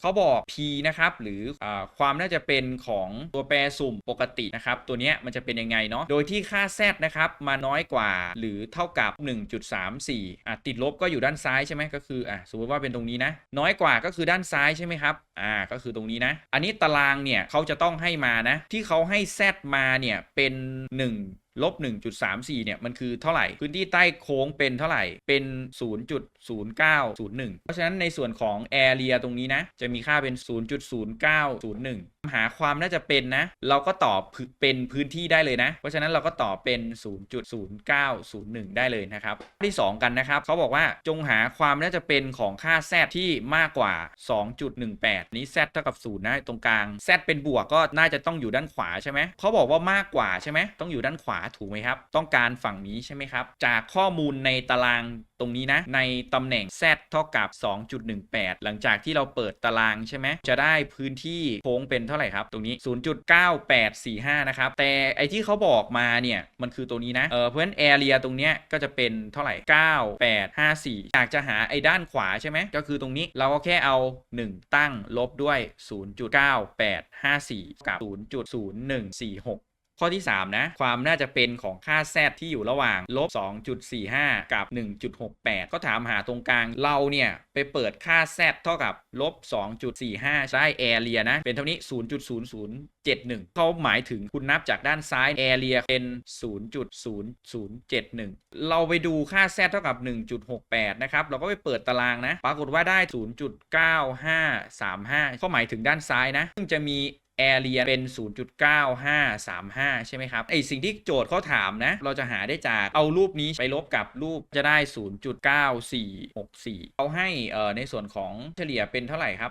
เขาบอก p นะครับหรืออความน่าจะเป็นของตัวแปรสุ่มปกตินะครับตัวนี้มันจะเป็นยังไงเนาะโดยที่ค่า z นะครับมาน้อยกว่าหรือเท่ากับ 1.34อะติดลบก็อยู่ด้านซ้ายใช่ไหมก็คืออะสมมติว่าเป็นตรงนี้นะน้อยกว่าก็คือด้านซ้ายใช่ไหมครับอ่าก็คือตรงนี้นะ อันนี้ตารางเนี่ยเขาจะต้องให้มานะที่เขาให้ z มาเนี่ยเป็น 1 ลบ 1.34 เนี่ย มันคือเท่าไหร่ พื้นที่ใต้โค้งเป็นเท่าไหร่ เป็น 0.0901 เพราะฉะนั้นในส่วนของ area ตรงนี้นะ จะมีค่าเป็น 0.0901 หาความน่าจะเป็นนะ เราก็ตอบเป็นพื้นที่ได้เลยนะ เพราะฉะนั้นเราก็ตอบเป็น 0.0901 ได้เลยนะครับ ที่ 2 กันนะครับเขาบอกว่าจงหาความน่าจะเป็นของค่า z ที่มากกว่า 2.18 นี้ z เท่ากับ0นะตรงกลาง z เป็นบวกก็น่าจะต้องอยู่ด้านขวาใช่ไหมเขาบอกว่ามากกว่าใช่ไหมต้องอยู่ด้านขวาถูกไหมครับ ต้องการฝั่งนี้ใช่ไหมครับ จากข้อมูลในตารางตรงนี้นะ ในตำแหน่ง z เท่ากับ 2.18 หลังจากที่เราเปิดตารางใช่ไหมจะได้พื้นที่โค้งเป็นเท่าไหร่ครับ ตรงนี้ 0.9845 นะครับ แต่ไอที่เขาบอกมาเนี่ย มันคือตัวนี้นะ เออเพราะฉะนั้นแอเรียตรงเนี้ยก็จะเป็นเท่าไหร่ 9854 อยากจะหาไอ้ด้านขวาใช่ไหม ก็คือตรงนี้เราก็แค่เอา 1 ตั้งลบด้วย 0.9854 กับ 0.0146 ข้อที่ 3 นะ ความน่าจะเป็นของค่า z ที่อยู่ระหว่างลบ2.45 กับ 1.68 ก็ถามหาตรงกลางเราเนี่ย ไปเปิดค่า z เท่ากับลบ2.45 ได้ area นะ เป็นเท่านี้ 0.0071 เขาหมายถึงคุณนับจากด้านซ้าย area เป็น 0.0071 เราไปดูค่า z เท่ากับ 1.68 นะครับ เราก็ไปเปิดตารางนะ ปรากฏว่าได้ 0.9535เขาหมายถึงด้านซ้ายนะ ซึ่งจะมี area เป็น 0.9535 ใช่ไหมครับไอสิ่งที่โจทย์เขาถามนะ เราจะหาได้จากเอารูปนี้ไปลบกับรูปจะได้ 0.9464เขาให้เอ่อในส่วนของเฉลี่ยเป็นเท่าไหร่ครับ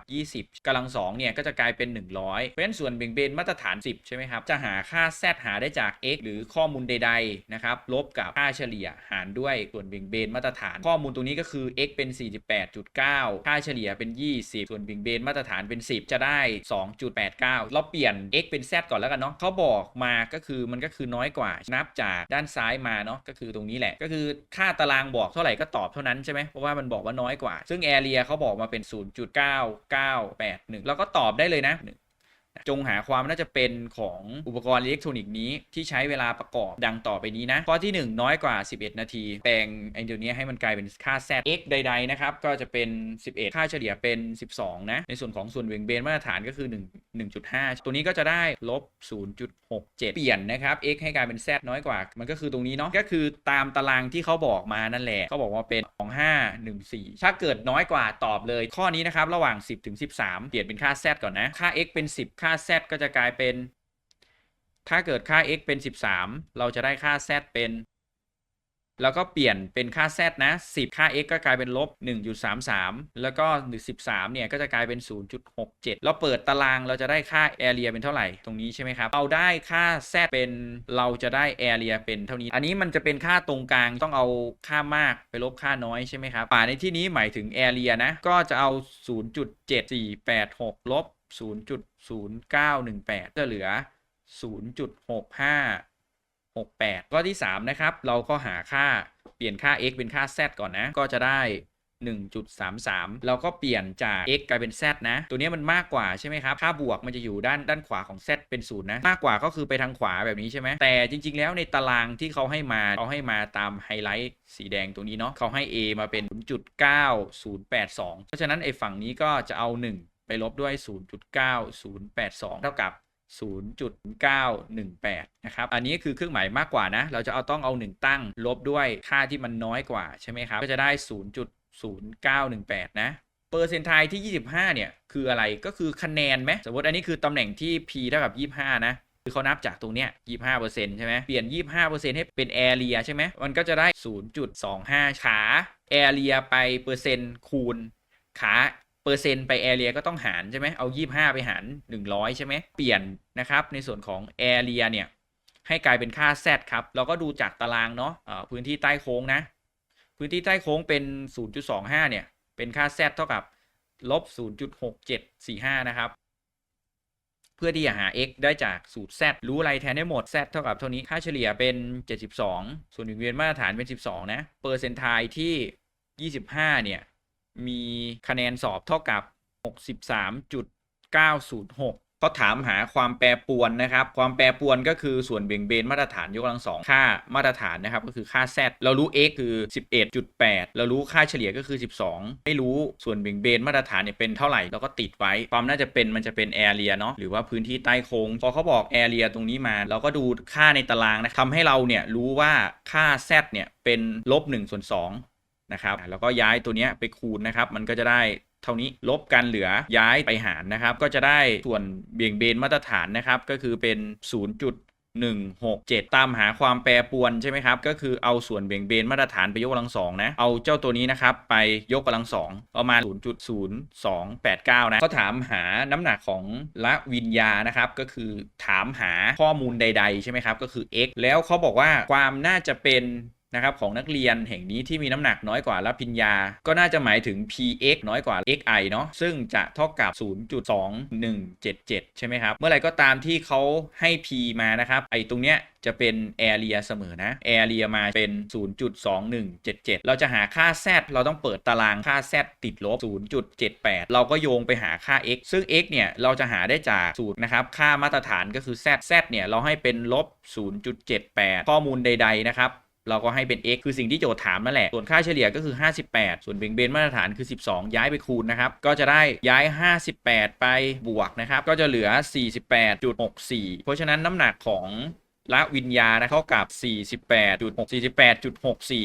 20กำลัง 2 เนี่ย ก็จะกลายเป็น 100 เพราะฉะนั้นส่วนเบ่งเบนมาตรฐาน 10 ใช่ไหมครับ จะหาค่า z หาได้จาก x หรือข้อมูลใด ๆ นะครับ ลบกับค่าเฉลี่ยหารด้วยส่วนเบ่งเบนมาตรฐาน ข้อมูลตรงนี้ก็คือ x เป็น 48.9 ค่าเฉลี่ยเป็น 20 ส่วนเบ่งเบนมาตรฐานเป็น 10 จะได้ 2.89เราเปลี่ยน x เป็น z ก่อนแล้วกันเนาะเขาบอกมาก็คือมันก็คือน้อยกว่า นับจากด้านซ้ายมาเนาะก็คือตรงนี้แหละ ก็คือค่าตารางบอกเท่าไหร่ก็ตอบเท่านั้นใช่ไหมเพราะว่ามันบอกว่าน้อยกว่า ซึ่ง area เขาบอกมาเป็น 0.9981 แล้วก็ตอบได้เลยนะ จงหาความน่าจะเป็นของอุปกรณ์อิเล็กทรอนิกส์นี้ที่ใช้เวลาประกอบดังต่อไปนี้นะ ข้อที่ 1 น้อยกว่า 11 นาที แปลงไอ้เดี๋ยวนี้ให้มันกลายเป็นค่า z x ใด ๆ นะครับ ก็จะเป็น 11 ค่าเฉลี่ยเป็น 12 นะ ในส่วนของส่วนเบี่ยงเบนมาตรฐานก็คือ 1 1.5 ตัวนี้ก็จะได้ลบ 0.67 เปลี่ยนนะครับ x ให้กลายเป็น z น้อยกว่า มันก็คือตรงนี้เนาะก็คือตามตารางที่เขาบอกมานั่นแหละเขาบอกว่าเป็น 2514 ถ้าเกิดน้อยกว่าตอบเลย ข้อนี้นะครับระหว่าง 10ถึง13 เปลี่ยนเป็นค่า z ก่อนนะค่า x เป็น 10ค่า z ก็จะกลายเป็น ถ้าเกิดค่า x เป็น 13 เราจะได้ค่า z เป็น แล้วก็เปลี่ยนเป็นค่า z นะ 10 ค่า x ก็กลายเป็นลบ 1.33 แล้วก็13 เนี่ย ก็จะกลายเป็น 0.67 เราเปิดตารางเราจะได้ค่า area เป็นเท่าไหร่ตรงนี้ใช่ไหมครับ เราได้ค่า z เป็นเราจะได้ area เป็นเท่านี้ อันนี้มันจะเป็นค่าตรงกลางต้องเอาค่ามากไปลบค่าน้อยใช่ไหมครับป่าในที่นี้หมายถึง area นะก็จะเอา 0.7486 ลบ 0.0918 จะเหลือ 0.6568 ข้อที่ 3 นะครับ เราก็หาค่าเปลี่ยนค่า x เป็นค่า z ก่อนนะ ก็จะได้ 1.33 เราก็เปลี่ยนจาก x กลายเป็น z นะ ตัวนี้มันมากกว่าใช่ไหมครับ ค่าบวกมันจะอยู่ด้านด้านขวาของ z เป็น0นะ มากกว่าก็คือไปทางขวาแบบนี้ใช่ไหม แต่จริง ๆ แล้วในตารางที่เขาให้มาเขาให้มาตามไฮไลท์สีแดงตรงนี้เนาะเขาให้ a มาเป็น 0.9082 เพราะฉะนั้นไอ้ฝั่งนี้ก็จะเอา 1 ไปลบด้วย 0.9082 เท่ากับ 0.918 นะครับ อันนี้คือเครื่องหมายมากกว่านะ เราจะเอาต้องเอา 1 ตั้ง ลบด้วยค่าที่มันน้อยกว่าใช่ไหมครับ ก็จะได้ 0.0918 นะเปอร์เซนต์ไทที่ 25 เนี่ย คืออะไรก็คือคะแนนไหมสมมติอันนี้คือตำแหน่งที่ p เท่ากับ 25 นะคือเขานับจากตรงเนี้ย25%ใช่ไหมเปลี่ยน 25%ให้เป็น area ใช่ไหมมันก็จะได้ 0.25 ขา area ไปเปอร์เซ็นต์คูณ ขา เปอร์เซ็นต์ไป area ก็ต้องหารใช่ไหมเอา 25 ไปหาร 100 ใช่ไหมเปลี่ยนนะครับในส่วนของ area เนี่ยให้กลายเป็นค่า z ครับ เราก็ดูจากตารางเนาะะพื้นที่ใต้โค้งนะ พื้นที่ใต้โค้งเป็น 0.25 เนี่ย เป็นค่า z เท่ากับลบ 0.6745 นะครับ เพื่อที่จะหา x ได้จากสูตร z รู้อะไรแทนได้หมด z เท่ากับเท่านี้ ค่าเฉลี่ยเป็น 72 ส่วนวงเวียนมาตรฐานเป็น 12 นะ เปอร์เซนต์ไทที่ 25 เนี่ย มีคะแนนสอบเท่ากับ 63.906ก็ถามหาความแปรปรวนนะครับ ความแปรปรวนก็คือส่วนเบี่ยงเบนมาตรฐานยกกำลังสองค่ามาตรฐานนะครับก็คือค่า z เรารู้ x คือ 11.8 เรารู้ค่าเฉลี่ยก็คือ 12 ไม่รู้ส่วนเบี่ยงเบนมาตรฐานเนี่ยเป็นเท่าไหร่เราก็ติดไว้ ความน่าจะเป็นมันจะเป็น area เนาะหรือว่าพื้นที่ใต้โค้งพอเขาบอก area ตรงนี้มา เราก็ดูค่าในตารางนะทำให้เราเนี่ยรู้ว่าค่า z เนี่ยเป็นลบ1ส่วน2 นะครับแล้วก็ย้ายตัวนี้ไปคูณนะครับ มันก็จะได้เท่านี้ลบกันเหลือย้ายไปหารนะครับ ก็จะได้ส่วนเบี่ยงเบนมาตรฐานนะครับ ก็คือเป็น 0.167 ตามหาความแปรปรวนใช่ไหมครับ ก็คือเอาส่วนเบี่ยงเบนมาตรฐานไปยกกำลังสองนะ เอาเจ้าตัวนี้นะครับไปยกกำลังสองประมาณ 0.0289 นะเขาถามหาน้ำหนักของละวิญญานะครับ ก็คือถามหาข้อมูลใด ๆ ใช่ไหมครับ ก็คือ x แล้วเขาบอกว่าความน่าจะเป็น นะครับของนักเรียนแห่งนี้ที่มีน้ำหนักน้อยกว่ารับพิญญา ก็น่าจะหมายถึง px น้อยกว่า xi เนาะซึ่งจะเท่ากับ 0.2177 ใช่ไหมครับ เมื่อไหร่ก็ตามที่เขาให้ p มานะครับไอตรงเนี้ยจะเป็น area เสมอนะ area มาเป็น 0.2177 เราจะหาค่า z เราต้องเปิดตารางค่า z ติดลบ 0.78 เราก็โยงไปหาค่า x ซึ่ง x เนี่ยเราจะหาได้จากสูตรนะครับ ค่ามาตรฐานก็คือ z z เนี่ยเราให้เป็นลบ 0.78 ข้อมูลใด ๆ นะครับ เราก็ให้เป็น x คือสิ่งที่โจทย์ถามนั่นแหละ ส่วนค่าเฉลี่ยก็คือ 58 ส่วนเบ่งเบนมาตรฐานคือ 12 ย้ายไปคูณนะครับ ก็จะได้ย้าย 58 ไปบวกนะครับ ก็จะเหลือ 48.64 เพราะฉะนั้นน้ำหนักของละวิญญานะเท่ากับ 48.6 48.64